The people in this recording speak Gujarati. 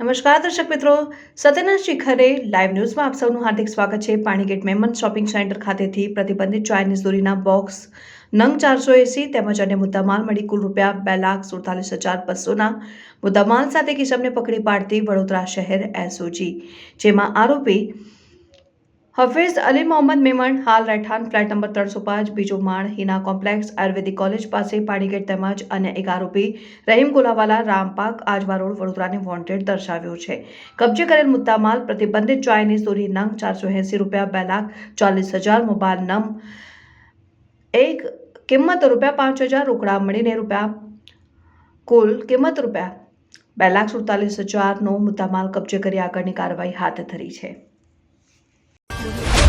નમસ્કાર દર્શક મિત્રો, સત્યના શિખરે લાઈવ ન્યૂઝમાં આપ સૌનું હાર્દિક સ્વાગત છે. પાણીગેટ મેમન શોપિંગ સેન્ટર ખાતેથી પ્રતિબંધિત ચાઇનીઝ દોરીના બોક્સ નંગ ચારસો એસી તેમજ અન્ય મુદ્દામાલ મળી કુલ રૂપિયા બે લાખ સુડતાલીસ હજાર બસોના મુદ્દામાલ સાથે કિસમને પકડી પાડતી વડોદરા શહેર એસઓજી, જેમાં આરોપી હફીઝ અલી મોહમ્મદ મેમણ, હાલ રહેઠાણ ફ્લેટ નંબર ત્રણસો પાંચ, બીજો માળ, હિના કોમ્પ્લેક્સ, આયુર્વેદિક કોલેજ પાસે પાણીગેટ તેમજ અન્ય એક આરોપી રહીમ ગોલાવાલા રામપાક આજવા રોડ વડોદરાને વોન્ટેડ દર્શાવ્યો છે. કબજે કરેલ મુદ્દામાલ પ્રતિબંધિત ચાઇનીઝ દોરી નંગ ચારસો એંસી રૂપિયા, બે લાખ ચાલીસ હજાર, મોબાઈલ નમ એક કિંમત રૂપિયા પાંચ હજાર, રોકડા મળીને રૂપિયા કુલ કિંમત રૂપિયા બે લાખ સુડતાલીસ હજારનો મુદ્દામાલ કબજે કરી આગળની કાર્યવાહી હાથ ધરી છે. Thank you.